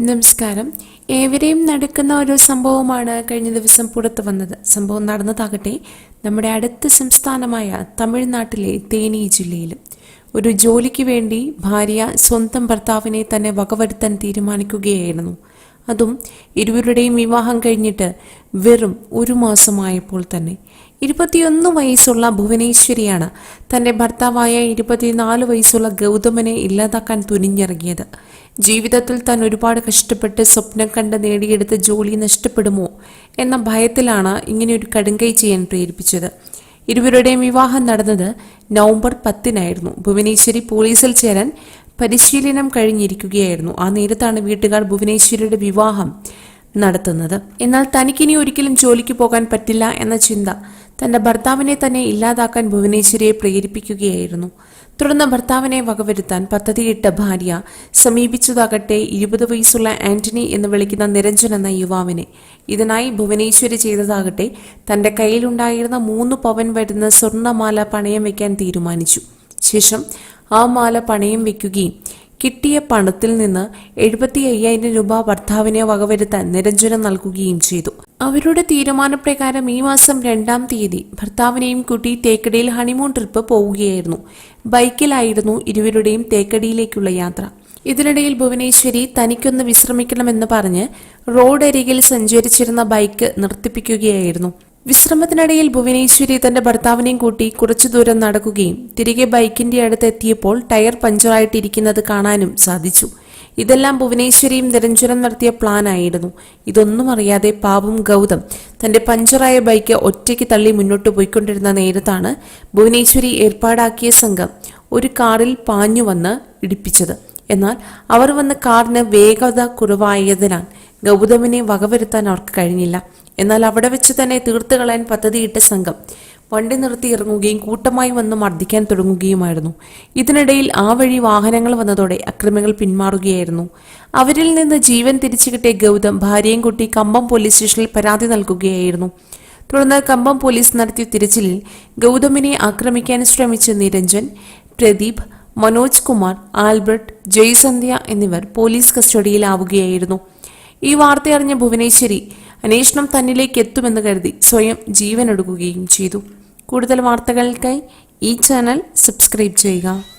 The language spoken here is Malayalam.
നമസ്കാരം. ഏവരെയും നടക്കുന്ന ഒരു സംഭവമാണ് കഴിഞ്ഞ ദിവസം പുറത്തു വന്നത്. സംഭവം നടന്നതാകട്ടെ നമ്മുടെ അടുത്ത സംസ്ഥാനമായ തമിഴ്നാട്ടിലെ തേനി ജില്ലയിലും. ഒരു ജോലിക്ക് വേണ്ടി ഭാര്യ സ്വന്തം ഭർത്താവിനെ തന്നെ വകവരുത്താൻ തീരുമാനിക്കുകയായിരുന്നു. അതും ഇരുവരുടെയും വിവാഹം കഴിഞ്ഞിട്ട് വെറും ഒരു മാസമായപ്പോൾ തന്നെ. ഇരുപത്തിയൊന്ന് വയസ്സുള്ള ഭുവനേശ്വരിയാണ് തന്റെ ഭർത്താവായ ഇരുപത്തിനാല് വയസ്സുള്ള ഗൗതമനെ ഇല്ലാതാക്കാൻ തുനിഞ്ഞിറങ്ങിയത്. ജീവിതത്തിൽ താൻ ഒരുപാട് കഷ്ടപ്പെട്ട് സ്വപ്നം കണ്ട് നേടിയെടുത്ത ജോലി നഷ്ടപ്പെടുമോ എന്ന ഭയത്തിലാണ് ഇങ്ങനെ ഒരു കടുങ്കൈ ചെയ്യാൻ പ്രേരിപ്പിച്ചത്. ഇരുവരുടെയും വിവാഹം നടന്നത് നവംബർ പത്തിനായിരുന്നു. ഭുവനേശ്വരി പോലീസിൽ ചേരാൻ പരിശീലനം കഴിഞ്ഞിരിക്കുകയായിരുന്നു. ആ നേരത്താണ് വീട്ടുകാർ ഭുവനേശ്വരിയുടെ വിവാഹം നടത്തുന്നത്. എന്നാൽ തനിക്കിനി ഒരിക്കലും ജോലിക്ക് പോകാൻ പറ്റില്ല എന്ന ചിന്ത തന്റെ ഭർത്താവിനെ തന്നെ ഇല്ലാതാക്കാൻ ഭുവനേശ്വരിയെ പ്രേരിപ്പിക്കുകയായിരുന്നു. തുടർന്ന് ഭർത്താവിനെ വകവരുത്താൻ പദ്ധതിയിട്ട ഭാര്യ സമീപിച്ചതാകട്ടെ ഇരുപത് വയസ്സുള്ള ആന്റണി എന്ന് വിളിക്കുന്ന നിരഞ്ജൻ എന്ന യുവാവിനെ. ഇതിനായി ഭുവനേശ്വരി ചെയ്തതാകട്ടെ തന്റെ കയ്യിലുണ്ടായിരുന്ന മൂന്ന് പവൻ വരുന്ന സ്വർണമാല പണയം വെക്കാൻ തീരുമാനിച്ചു. ശേഷം ആ മാല പണയം വെക്കുകയും കിട്ടിയ പണത്തിൽ നിന്ന് എഴുപത്തി അയ്യായിരം രൂപ ഭർത്താവിനെ വകവരുത്താൻ നിരഞ്ജനം നൽകുകയും ചെയ്തു. അവരുടെ തീരുമാനപ്രകാരം ഈ മാസം രണ്ടാം തീയതി ഭർത്താവിനെയും കുട്ടി തേക്കടിയിൽ ഹണിമൂൺ ട്രിപ്പ് പോവുകയായിരുന്നു. ബൈക്കിലായിരുന്നു ഇരുവരുടെയും തേക്കടിയിലേക്കുള്ള യാത്ര. ഇതിനിടയിൽ ഭുവനേശ്വരി തനിക്കൊന്ന് വിശ്രമിക്കണമെന്ന് പറഞ്ഞ് റോഡരികിൽ സഞ്ചരിച്ചിരുന്ന ബൈക്ക് നിർത്തിപ്പിക്കുകയായിരുന്നു. വിശ്രമത്തിനിടയിൽ ഭുവനേശ്വരി തന്റെ ഭർത്താവിനെയും കൂട്ടി കുറച്ചു ദൂരം നടക്കുകയും തിരികെ ബൈക്കിന്റെ അടുത്ത് എത്തിയപ്പോൾ ടയർ പഞ്ചറായിട്ടിരിക്കുന്നത് കാണാനും സാധിച്ചു. ഇതെല്ലാം ഭുവനേശ്വരിയും നിരഞ്ജനം നടത്തിയ പ്ലാൻ ആയിരുന്നു. ഇതൊന്നും അറിയാതെ പാപം ഗൗതം തന്റെ പഞ്ചറായ ബൈക്ക് ഒറ്റയ്ക്ക് തള്ളി മുന്നോട്ട് പോയിക്കൊണ്ടിരുന്ന നേരത്താണ് ഭുവനേശ്വരി ഏർപ്പാടാക്കിയ സംഘം ഒരു കാറിൽ പാഞ്ഞു വന്ന് ഇടിപ്പിച്ചത്. എന്നാൽ അവർ വന്ന കാറിന് വേഗത കുറവായതിനാൽ ഗൗതമിനെ വകവരുത്താൻ അവർക്ക് കഴിഞ്ഞില്ല. എന്നാൽ അവിടെ വെച്ച് തന്നെ തീർത്തു കളയാൻ പദ്ധതിയിട്ട സംഘം വണ്ടി നിർത്തി ഇറങ്ങുകയും കൂട്ടമായി വന്ന് മർദ്ദിക്കാൻ തുടങ്ങുകയുമായിരുന്നു. ഇതിനിടയിൽ ആ വഴി വാഹനങ്ങൾ വന്നതോടെ അക്രമികൾ പിന്മാറുകയായിരുന്നു. അവരിൽ നിന്ന് ജീവൻ തിരിച്ചു കിട്ടിയ ഗൗതം ഭാര്യയും കുട്ടി കമ്പം പോലീസ് സ്റ്റേഷനിൽ പരാതി നൽകുകയായിരുന്നു. തുടർന്ന് കമ്പം പോലീസ് നടത്തിയ തിരച്ചിലിൽ ഗൗതമിനെ ആക്രമിക്കാൻ ശ്രമിച്ച നിരഞ്ജൻ പ്രദീപ് മനോജ് കുമാർ ആൽബർട്ട് ജയ്സന്ധ്യ എന്നിവർ പോലീസ് കസ്റ്റഡിയിലാവുകയായിരുന്നു. ഈ വാർത്തയറിഞ്ഞ ഭുവനേശ്വരി അന്വേഷണം തന്നിലേക്ക് എത്തുമെന്ന് കരുതി സ്വയം ജീവനെടുക്കുകയും ചെയ്തു. കൂടുതൽ വാർത്തകൾക്കായി ഈ ചാനൽ സബ്സ്ക്രൈബ് ചെയ്യുക.